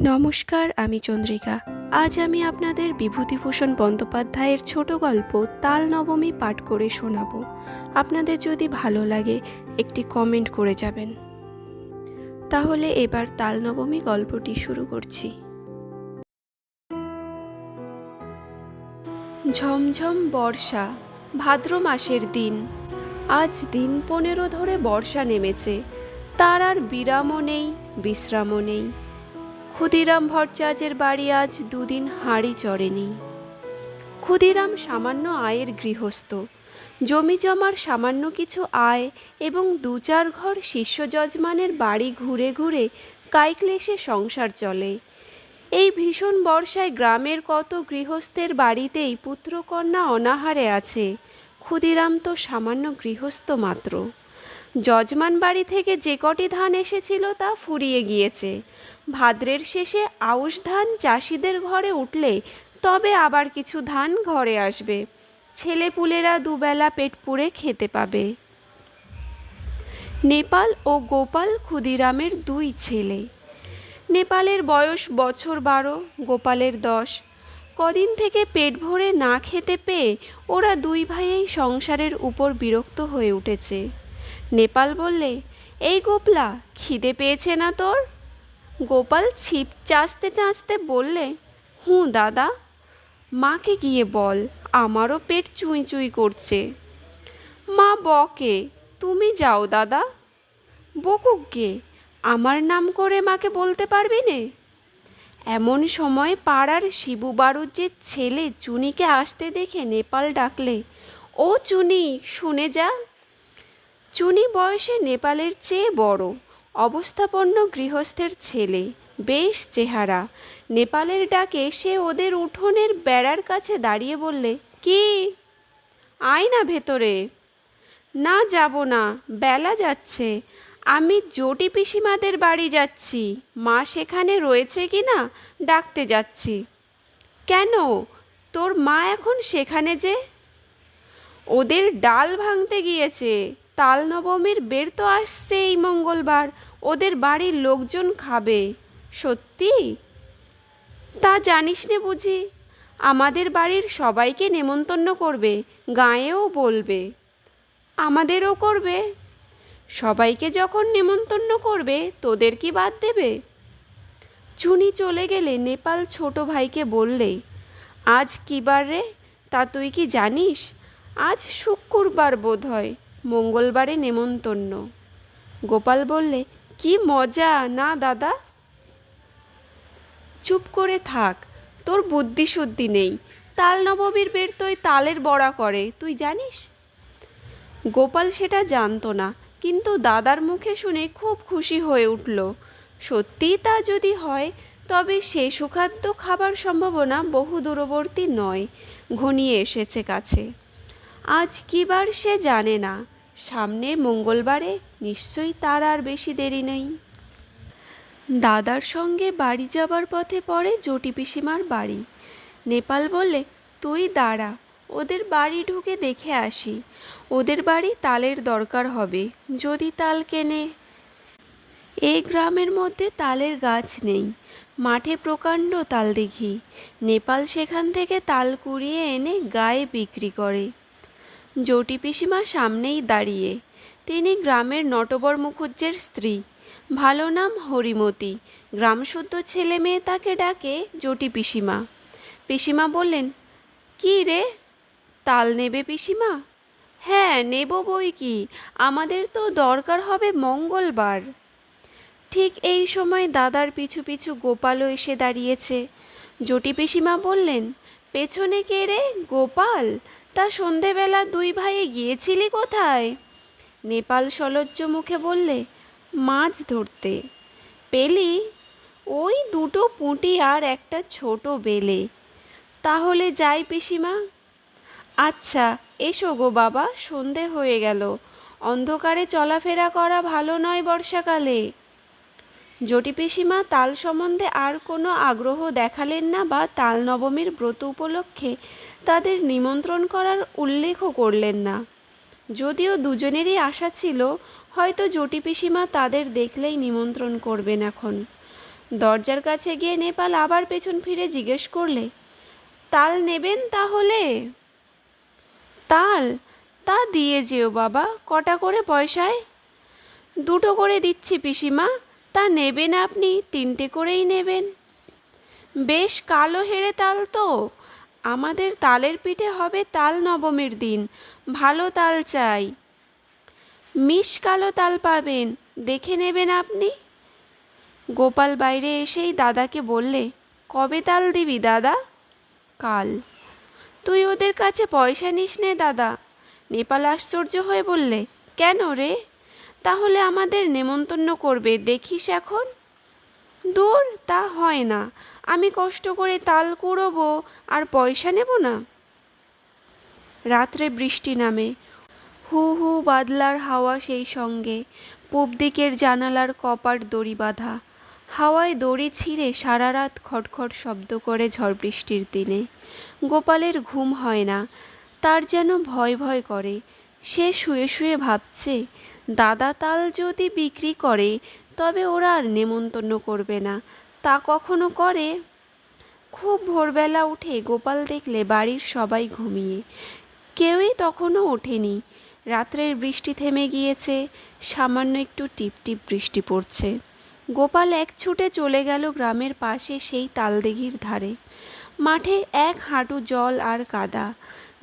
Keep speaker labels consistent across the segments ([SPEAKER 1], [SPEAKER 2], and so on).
[SPEAKER 1] নমস্কার, আমি চন্দ্রিকা। আজ আমি আপনাদের বিভূতিভূষণ বন্দ্যোপাধ্যায়ের ছোট গল্প তাল নবমী পাঠ করে শোনাব। আপনাদের যদি ভালো লাগে, একটি কমেন্ট করে যাবেন। তাহলে এবার তাল নবমী গল্পটি শুরু করছি। ঝমঝম বর্ষা, ভাদ্র মাসের দিন। আজ দিন পনেরো ধরে বর্ষা নেমেছে। তার আর বিরামও নেই, বিশ্রামও নেই। ক্ষুদিরাম ভট্টাচার্যের বাড়ি আজ দুদিন হাঁড়ি চড়েনি। ক্ষুদিরাম সামান্য আয়ের গৃহস্থ। জমি জমার সামান্য কিছু আয় এবং দু চার ঘর শিষ্য যজমানের বাড়ি ঘুরে ঘুরে কাইক্লেশে সংসার চলে। এই ভীষণ বর্ষায় গ্রামের কত গৃহস্থের বাড়িতেই পুত্রকন্যা অনাহারে আছে। ক্ষুদিরাম তো সামান্য গৃহস্থ মাত্র। যজমান বাড়ি থেকে যে কটি ধান এসেছিল তা ফুরিয়ে গিয়েছে। ভাদ্রের শেষে আউশ ধান চাষিদের ঘরে উঠলে তবে আবার কিছু ধান ঘরে আসবে। ছেলেপুলেরা দুবেলা পেট পুড়ে খেতে পাবে। নেপাল ও গোপাল ক্ষুদিরামের দুই ছেলে। নেপালের বয়স বছর বারো, গোপালের দশ। কদিন থেকে পেট ভরে না খেতে পেয়ে ওরা দুই ভাইয়েই সংসারের উপর বিরক্ত হয়ে উঠেছে। নেপাল বললে, এই গোপলা, খিদে পেয়েছে না তোর? গোপাল ছিপ চাচতে চাচতে বললে, হুঁ দাদা, মাকে গিয়ে বল, আমারও পেট চুই চুই করছে। মা বকে, তুমি যাও দাদা। বকুক গে, আমার নাম করে মাকে বলতে পারবি নে? এমন সময় পাড়ার শিবু বাড়ুর যে ছেলে চুনিকে আসতে দেখে নেপাল ডাকলে, ও চুনি, শুনে যা। চুনি বয়সে নেপালের চেয়ে বড়, অবস্থাপন্ন গৃহস্থের ছেলে, বেশ চেহারা। নেপালের ডাকে সে ওদের উঠোনের বেড়ার কাছে দাঁড়িয়ে বললে, কি? আয় না ভেতরে। না যাব না, বেলা যাচ্ছে। আমি জটি পিসিমাদের বাড়ি যাচ্ছি। মা সেখানে রয়েছে কি না, ডাকতে যাচ্ছি। কেন? তোর মা এখন সেখানে যে? ওদের ডাল ভাঙতে গিয়েছে। তাল নবমীর বের তো আসছে এই মঙ্গলবার, ওদের বাড়ির লোকজন খাবে। সত্যি? তা জানিস নে বুঝি, আমাদের বাড়ির সবাইকে নেমন্তন্ন করবে, গাঁয়েও বলবে। আমাদেরও করবে। সবাইকে যখন নেমন্তন্ন করবে, তোদের কি বাদ দেবে? চুনি চলে গেলে নেপাল ছোট ভাইকে বললে, আজ কী বার রে? তা তুই কি জানিস? আজ শুক্রবার বোধ হয় মঙ্গলবারে নেমন্তন্ন। গোপাল বললে, কি মজা, না দাদা? চুপ করে থাক, তোর বুদ্ধি শুদ্ধি নেই। তাল নবমীর বের তুই তালের বড়া করে, তুই জানিস? গোপাল সেটা জানতো না, কিন্তু দাদার মুখে শুনে খুব খুশি হয়ে উঠল। সত্যিই তা যদি হয়, তবে সে সুখাদ্য খাবার সম্ভাবনা বহু দূরবর্তী নয়, ঘনিয়ে এসেছে কাছে। আজ কী বার সে জানে না। সামনের মঙ্গলবারে নিশ্চয়ই তার আর বেশি দেরি নেই। দাদার সঙ্গে বাড়ি যাবার পথে পড়ে জটি পিসিমার বাড়ি। নেপাল বললে, তুই দাঁড়া, ওদের বাড়ি ঢুকে দেখে আসি। ওদের বাড়ি তালের দরকার হবে, যদি তাল কেনে। এই গ্রামের মধ্যে তালের গাছ নেই, মাঠে প্রকাণ্ড তাল দেখি। নেপাল সেখান থেকে তাল কুড়িয়ে এনে গায়ে বিক্রি করে। জটি পিসিমা সামনেই দাঁড়িয়ে। তিনি গ্রামের নটবর মুখুজ্জের স্ত্রী। ভালো নাম হরিমতি। গ্রামশুদ্ধ ছেলে মেয়ে তাকে ডাকে জটি পিসিমা। পিসিমা বললেন, কি রে? তাল নেবে পিসিমা? হ্যাঁ নেব বই কি? আমাদের তো দরকার হবে মঙ্গলবার। ঠিক এই সময় দাদার পিছু পিছু গোপালও এসে দাঁড়িয়েছে। জটি পিসিমা বললেন, পেছনে কে রে? গোপাল? তা সন্ধেবেলা দুই ভাইয়ে গিয়েছিলি কোথায়? নেপাল সলজ্জ মুখে বললে, মাছ ধরতে। পেলি, ওই দুটো পুঁটি আর একটা ছোট বেলে। তাহলে যাই পিসিমা। আচ্ছা এসো গো বাবা, সন্ধে হয়ে গেল। অন্ধকারে চলাফেরা করা ভালো নয় বর্ষাকালে। জটি পিসিমা তাল সম্বন্ধে আর কোনো আগ্রহ দেখালেন না বা তাল নবমীর ব্রত উপলক্ষে তাদের নিমন্ত্রণ করার উল্লেখও করলেন না। যদিও দুজনেরই আশা ছিল, হয়তো জটি পিসিমা তাদের দেখলেই নিমন্ত্রণ করবেন এখন। দরজার কাছে গিয়ে নেপাল আবার পেছন ফিরে জিজ্ঞেস করলে, তাল নেবেন তাহলে? তাল? তা দিয়ে যেও বাবা, কটা করে পয়সায়? দুটো করে দিচ্ছি পিসিমা। তা নেবেন আপনি, তিনটে করেই নেবেন। বেশ কালো হেড়ে তাল তো, আমাদের তালের পিঠে হবে তাল নবমীর দিন, ভালো তাল চাই। মিশ কালো তাল পাবেন, দেখে নেবেন আপনি। গোপাল বাইরে এসেই দাদাকে বললে, কবে তাল দিবি দাদা? কাল। তুই ওদের কাছে পয়সা নিস নে দাদা। নেপাল আশ্চর্য হয়ে বললে, কেন রে? তাহলে আমাদের নেমন্তন্ন করবে, দেখিস এখন। দূর, তা হয় না। আমি কষ্ট করে তাল কুড়োবো আর পয়সা নেব না? রাত্রে বৃষ্টি নামে। হু হু বাদলার হাওয়া সেই সঙ্গে। পূব দিকের জানালার কপাট দড়ি বাঁধা। হাওয়ায় দড়ি ছিঁড়ে সারা রাত খটখট শব্দ করে ঝড় বৃষ্টির দিনে। গোপালের ঘুম হয় না, তার যেন ভয় ভয় করে। সে শুয়ে শুয়ে ভাবছে দাদা তাল যদি বিক্রি করে, তবে ওরা আর নেমন্তন্ন করবে না। তা কখনো করে? খুব ভোরবেলা উঠে গোপাল দেখলে বাড়ির সবাই ঘুমিয়ে। কেউই তখনও ওঠেনি। রাত্রের বৃষ্টি থেমে গিয়েছে, সামান্য একটু টিপ টিপ বৃষ্টি পড়ছে। গোপাল এক ছুটে চলে গেল গ্রামের পাশে সেই তালদেঘির ধারে। মাঠে এক হাঁটু জল আর কাদা।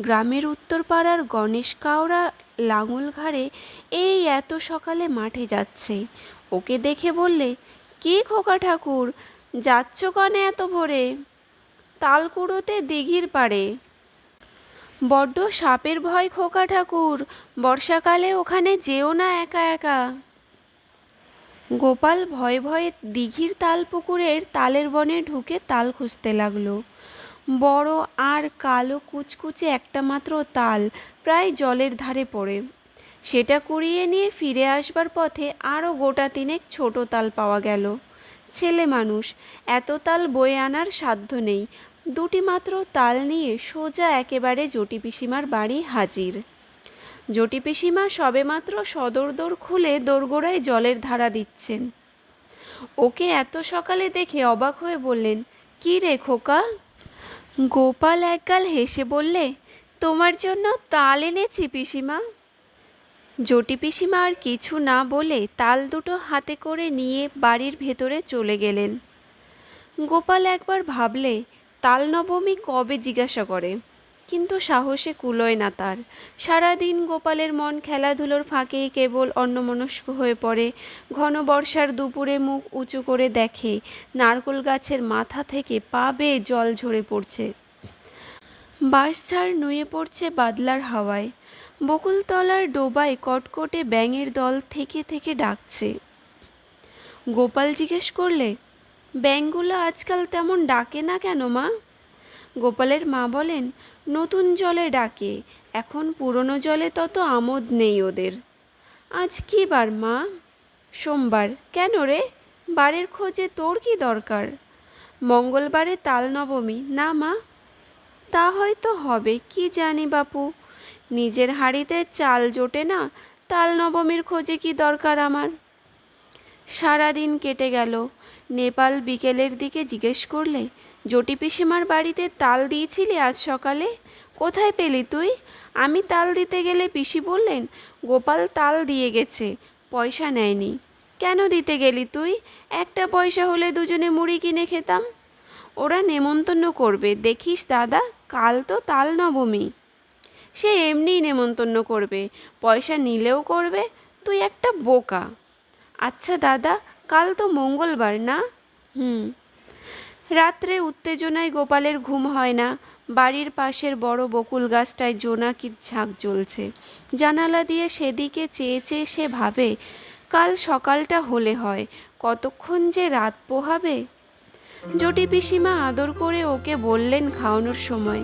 [SPEAKER 1] গ্রামের উত্তরপাড়ার গণেশ কাওড়া লাঙল ঘাড়ে, এই এত সকালে মাঠে যাচ্ছে। ওকে দেখে বললে, কি খোকা ঠাকুর, যাচ্ছ কনে এত ভোরে? তালকুড়োতে দিঘির পাড়ে। বড্ড সাপের ভয় খোকা ঠাকুর, বর্ষাকালে ওখানে যেও না একা একা। গোপাল ভয়ে ভয়ে দিঘির তাল পুকুরের তালের বনে ঢুকে তাল খুঁজতে লাগল। বড় আর কালো কুচকুচে একটা মাত্র তাল প্রায় জলের ধারে পড়ে। সেটা কুড়িয়ে নিয়ে ফিরে আসবার পথে আরও গোটা তিনেক ছোট তাল পাওয়া গেল। ছেলে মানুষ, এত তাল বয়ে আনার সাধ্য নেই। দুটি মাত্র তাল নিয়ে সোজা একেবারে জটি পিসিমার বাড়ি হাজির। জটি পিসিমা সবেমাত্র সদর দোর খুলে দোরগোড়ায় জলের ধারা দিচ্ছেন। ওকে এত সকালে দেখে অবাক হয়ে বললেন, কী রে খোকা? গোপাল একগাল হেসে বললে, তোমার জন্য তাল এনেছি পিসিমা। জটি পিসিমা আর কিছু না বলে তাল দুটো হাতে করে নিয়ে বাড়ির ভেতরে চলে গেলেন। গোপাল একবার ভাবলে, তাল নবমী কবে জিজ্ঞাসা করে? কিন্তু সাহসে কুলোয় না তার। সারাদিন গোপালের মন খেলাধুলোর ফাঁকেই কেবল অন্যমনস্ক হয়ে পড়ে। ঘন বর্ষার দুপুরে মুখ উঁচু করে দেখে, নারকোল গাছের মাথা থেকে পা বেয়ে জল ঝরে পড়ছে। বাঁশঝাড় নুয়ে পড়ছে বাদলার হাওয়ায়। বকুলতলার ডোবায় কটকটে ব্যাঙের দল থেকে থেকে ডাকছে। গোপাল জিজ্ঞেস করলে, ব্যাঙগুলো আজকাল তেমন ডাকে না কেন মা? গোপালের মা বলেন, নতুন জলে ডাকে, এখন পুরনো জলে তত আমোদ নেই ওদের। আজ কী বার মা? সোমবার। কেন রে? বারের খোঁজে তোর কি দরকার? মঙ্গলবারে তাল নবমী না মা? তা হয়তো হবে, কি জানি বাপু। নিজের হাঁড়িতে চাল জোটে না তাল নবমীর খোঁজে কি দরকার আমার? সারাদিন কেটে গেল। নেপাল বিকেলের দিকে জিজ্ঞেস করলে জটি পিসিমার বাড়িতে তাল দিয়েছিলি আজ সকালে? কোথায় পেলি তুই? আমি তাল দিতে গেলে পিসি বললেন, গোপাল তাল দিয়ে গেছে, পয়সা নেয়নি। কেন দিতে গেলি তুই? একটা পয়সা হলে দুজনে মুড়ি কিনে খেতাম। ওরা নেমন্তন্ন করবে, দেখিস দাদা, কাল তো তাল নবমী। সে এমনিই নেমন্তন্ন করবে, পয়সা নিলেও করবে, তুই একটা বোকা। আচ্ছা দাদা, কাল তো মঙ্গলবার না? হুম। রাত্রে উত্তেজনায় গোপালের ঘুম হয় না। বাড়ির পাশের বড় বকুল গাছটায় জোনাকির ঝাঁক জ্বলছে। জানালা দিয়ে সেদিকে চেয়ে চেয়ে সে ভাবে, কাল সকালটা হলে হয়, কতক্ষণ যে রাত পোহাবে? জটি পিসিমা আদর করে ওকে বললেন খাওয়ানোর সময়,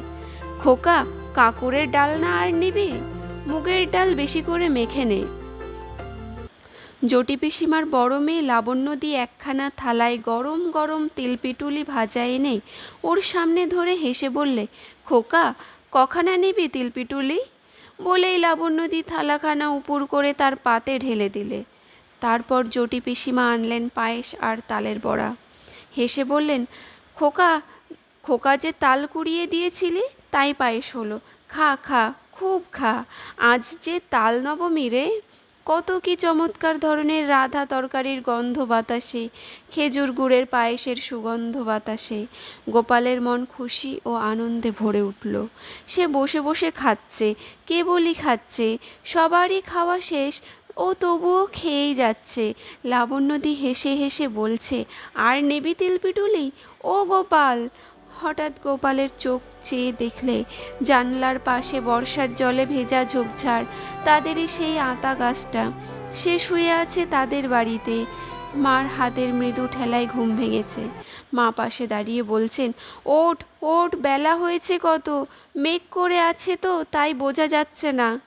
[SPEAKER 1] খোকা কাকুরের ডাল না আর নিবি? মুগের ডাল বেশি করে মেখে নে। জটি পিসিমার বড় মেয়ে লাবণ্য দিয়ে একখানা থালায় গরম গরম তিলপিটুলি ভাজা এনে ওর সামনে ধরে হেসে বললে, খোকা, কখানা নিবি তিলপিটুলি বলেই লাবণ্যদি থালাখানা উপুর করে তার পাতে ঢেলে দিলে। তারপর জটি পিসিমা আনলেন পায়েস আর তালের বড়া। হেসে বললেন, খোকা খোকা যে তাল কুড়িয়ে দিয়েছিলি, তাই পায়েস হলো। খা খা, খুব খা। আজ যে তাল নবমী রে। কত কি চমৎকার ধরনের রাধা তরকারির গন্ধ বাতাসে, খেজুর গুড়ের পায়েসের সুগন্ধ বাতাসে। গোপালের মন খুশি ও আনন্দে ভরে উঠল। সে বসে বসে খাচ্ছে, কেবলই খাচ্ছে। সবারই খাওয়া শেষ, ও তবুও খেয়েই যাচ্ছে। লাবণ্যদি হেসে হেসে বলছে, আর নেবি তিলপিটুলি? ও গোপাল হঠাৎ গোপালের চোখ চেয়ে দেখলে জানলার পাশে বর্ষার জলে ভেজা ঝোপঝাড়, তাদেরই সেই আতা গাছটা। সে শুয়ে আছে তাদের বাড়িতে। মার হাতের মৃদু ঠেলায় ঘুম ভেঙেছে। মা পাশে দাঁড়িয়ে বলছেন, ওঠ ওঠ, বেলা হয়েছে কত। মেঘ করে আছে তো, তাই বোঝা যাচ্ছে না।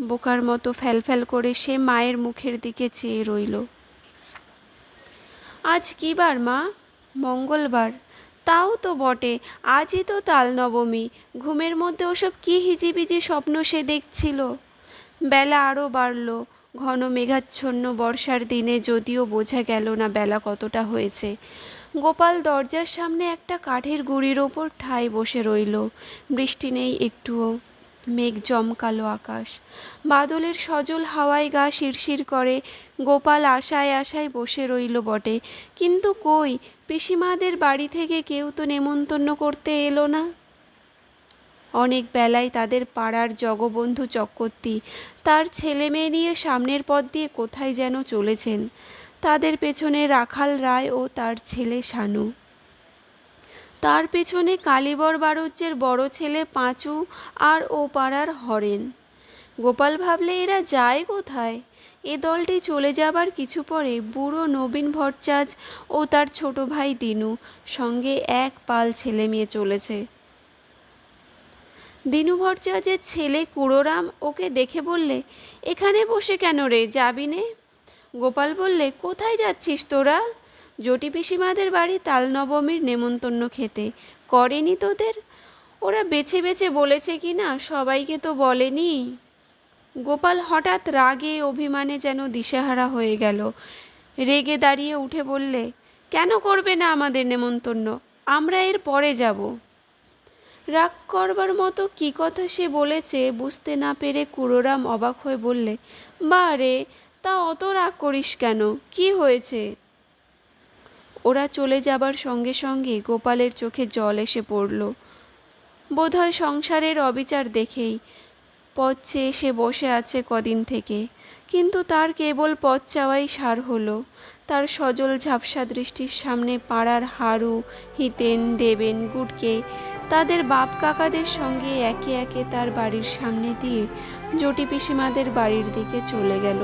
[SPEAKER 1] বোকার মতো ফ্যালফ্যাল করে সে মায়ের মুখের দিকে চেয়ে রইল। আজ কী বার মা? মঙ্গলবার। তাও তো বটে, আজই তো তাল নবমী ঘুমের মধ্যে ওসব কী হিজিবিজি স্বপ্ন সে দেখছিল? বেলা আরও বাড়ল, ঘন মেঘাচ্ছন্ন বর্ষার দিনে যদিও বোঝা গেল না বেলা কতটা হয়েছে। গোপাল দরজার সামনে একটা কাঠের গুঁড়ির ওপর ঠায় বসে রইল, বৃষ্টি নেই একটুও, মেঘ জমকালো আকাশ, বাদলের সজল হাওয়ায় গা শিরশির করে, গোপাল আশায় আশায় বসে রইল বটে, কিন্তু কই পিসিমাদের বাড়ি থেকে কেউ তো নেমন্তন্ন করতে এলো না। অনেক বেলায় তাদের পাড়ার জগবন্ধু চক্রবর্তী তার ছেলে মেয়ে নিয়ে সামনের পথ দিয়ে কোথায় যেন চলেছেন। তাদের পেছনে রাখাল রায় ও তার ছেলে শানু। তার পেছনে কালীবর বাড়ুজ্যের বড় ছেলে পাঁচু আর ও পাড়ার হরেন। গোপাল ভাবলে এরা যায় কোথায়? এ দলটি চলে যাবার কিছু পরে বুড়ো নবীন ভট্টাচ ও তার ছোট ভাই দিনু সঙ্গে এক পাল ছেলে মেয়ে চলেছে। দিনু ভট্টাচার্যের ছেলে কুড়োরাম ওকে দেখে বললে, এখানে বসে কেন রে? যাবি নে? গোপাল বললে, কোথায় যাচ্ছিস তোরা? জটি পিসিমাদের বাড়ি তাল নবমীর নেমন্তন্ন খেতে। করেনি তোদের? ওরা বেছে বেছে বলেছে কি না? সবাইকে তো বলেনি। গোপাল হঠাৎ রাগে অভিমানে যেন দিশেহারা হয়ে গেল। রেগে দাঁড়িয়ে উঠে বললে, কেন করবে না আমাদের নেমন্তন্ন? আমরা এর পরে যাব। রাগ করবার মতো কী কথা সে বলেছে বুঝতে না পেরে কুড়োরাম অবাক হয়ে বললে, বা রে, তা অত রাগ করিস কেন? কি হয়েছে? ওরা চলে যাবার সঙ্গে সঙ্গে গোপালের চোখে জল এসে পড়ল। বোধহয় সংসারের অবিচার দেখেই পথ চেয়ে সে বসে আছে কদিন থেকে। কিন্তু তার কেবল পথ চাওয়াই সার হলো। তার সজল ঝাপসা দৃষ্টির সামনে পাড়ার হারু, হিতেন, দেবেন, গুটকে, তাদের বাপ কাকাদের সঙ্গে একে একে তার বাড়ির সামনে দিয়ে জটি পিসিমাদের বাড়ির দিকে চলে গেল।